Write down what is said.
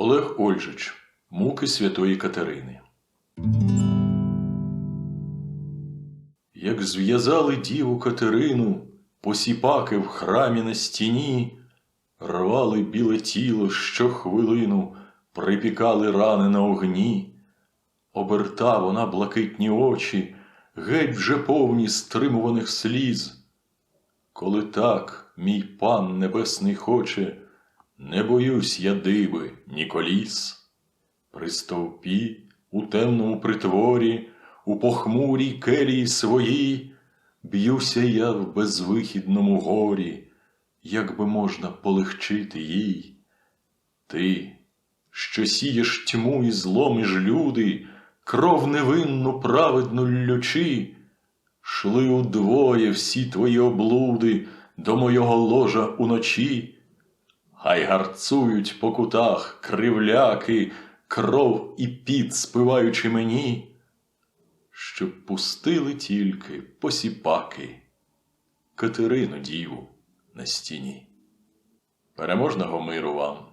Олег Ольжич. Муки святої Катерини. Як зв'язали діву Катерину, посіпаки в храмі на стіні, рвали біле тіло щохвилину, припікали рани на огні, оберта вона блакитні очі, геть вже повні стримуваних сліз. Коли так, мій пан небесний хоче, не боюсь я диви, ні коліс. При стовпі, у темному притворі, у похмурій келії своїй, б'юся я в безвихідному горі, як би можна полегчити їй. Ти, що сієш тьму і зло між люди, кров невинну праведну лючи, шли удвоє всі твої облуди до мого ложа уночі. Хай гарцують по кутах кривляки, кров і піт спиваючи мені, щоб пустили тільки посіпаки Катерину діву на стіні. Переможного миру вам!